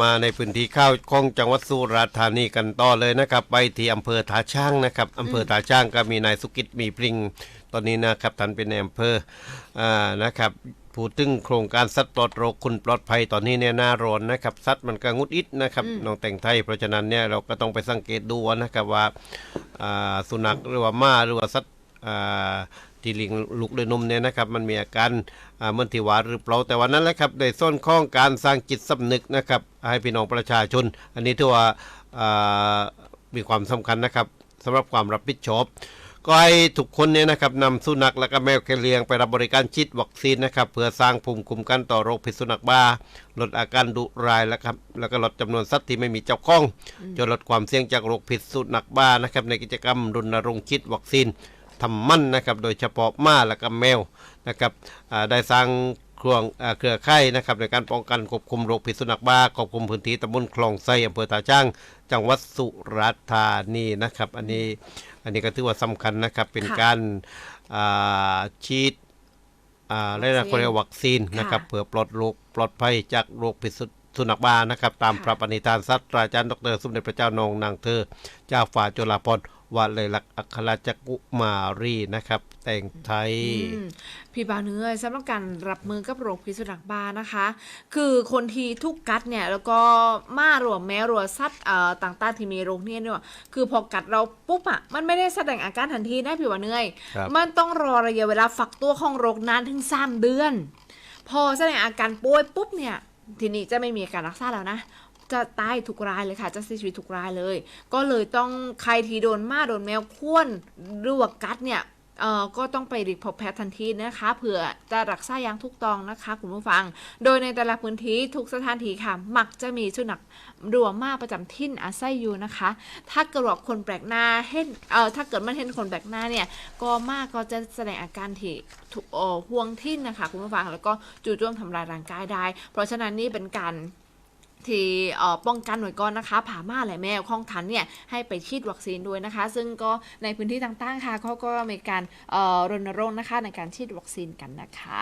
มาในพื้นที่ข้าวของจังหวัดสุราษฎร์ธานีกันต่อเลยนะครับ ไปที่อำเภอท่าช่างนะครับอำเภอท่าช่างก็มีนายสุกิจมีพริง ตอนนี้นะครับท่านเป็นในอำเภออ่านะครับพูดถึงโครงการสัตว์ปลอดโรคคุณปลอดภัยตอนนี้เนี่ยหน้าร้อนนะครับสัตว์มันก็งุดอิดนะครับน้องแต่งไทย เพราะฉะนั้นเนี่ยเราก็ต้องไปสังเกตดูนะครับว่าอ่าสุนัขหรือว่าม้าหรือว่าสัตว์อ่า ที่เลิงลูกด้วยนมเนี่ยนะครับ มันมีอาการเมือนที่ว่าหรือเปล่าแต่วันนั้นแหละครับในส่วนของการสร้างจิตสำนึกนะครับ ให้พี่น้องประชาชน อันนี้ถือว่ามีความสำคัญนะครับสำหรับความรับผิดชอบก็ให้ทุกคนเนี่ยนะครับนำสุนัขและก็แมวแคเลียงไปรับบริการฉีดวัคซีนนะครับเพื่อสร้างภูมิคุ้มกันต่อโรคพิษสุนัขบ้าลดอาการดุร้ายแล้วครับแล้วก็ลดจำนวนสัตว์ที่ไม่มีเจ้าของจนลดความเสี่ยงจากโรคพิษสุนัขบ้านะครับในกิจกรรมรณรงค์ฉีดวัคซีน ทำมั่นนะครับโดยเฉพาะม้าและก็แมวนะครับอ่าได้สร้างเครื่องอ่าเครือข่ายนะครับในการป้องกันควบคุมโรคพิษสุนัขบ้าควบคุมพื้นที่ตำบลคลองไส้อำเภอตาจ้าง จังหวัดสุราษฎร์ธานีนะครับ อันนี้อันนี้ก็ถือว่าสำคัญนะครับเป็นค่ะการอ่าฉีดอ่าเรียกว่าวัคซีนเรียกว่าวัคซีนนะครับค่ะเพื่อปลอดโรคปลอดภัยจากโรคพิษสุ นัขบ้านะครับตามค่ะพระปณิธานศาสตราจารย์ดรสมเด็จพระเจ้านองนางเธอ เจ้าฝ่าจุฬาภรณ์วัดเลยลักษณ์อัครราชกุมารีนะครับ แต่งไทยอืมพี่บาวเนื้อยสำหรับการรับมือกับโรคพิษสุนัขบ้านะคะ คือคนที่ทุกกัดเนี่ย แล้วก็ม้าหรือว่าแมวหรือว่าสัตว์เอ่อต่างๆที่มีโรคเนี่ยเนี่ยคือพอกัดเราปุ๊บอะมันไม่ได้แสดงอาการทันทีนะพี่บาวเนื้อยครับมันต้องรอระยะเวลาฝักตัวของโรคนานถึงสามเดือน พอแสดงอาการป่วยปุ๊บเนี่ย ทีนี้จะไม่มีการรักษาแล้วนะ จะตายทุกรายเลยค่ะ จะเสียชีวิตทุกรายเลย ก็เลยต้องใครที่โดนมาโดนแมวข่วนหรือว่ากัดเนี่ย เอ่อก็ต้องไปรีพบแพทย์ทันทีนะคะ เผื่อจะรักษาอย่างถูกต้องนะคะคุณผู้ฟัง โดยในแต่ละพื้นที่ทุกสถานที่ค่ะ มักจะมีสุนัขรวมมาประจำถิ่นอาศัยอยู่นะคะ ถ้าเกิดว่าคนแปลกหน้าเห็นเอ่อถ้าเกิดมันเห็นคนแปลกหน้าเนี่ยก็มากก็จะแสดงอาการที่ถูกห่วงทิ้นนะคะคุณผู้ฟังแล้วก็จู่โจมทำลายร่างกายได้ เพราะฉะนั้นนี่เป็นการ ที่ป้องกันหน่วยก่อนนะคะผ่าม่าและแมวข้องทันเนี่ยให้ไปฉีดวัคซีนด้วยนะคะ ซึ่งก็ในพื้นที่ต่างๆค่ะเขาก็มีการรณรงค์นะคะในการฉีดวัคซีนกันนะคะ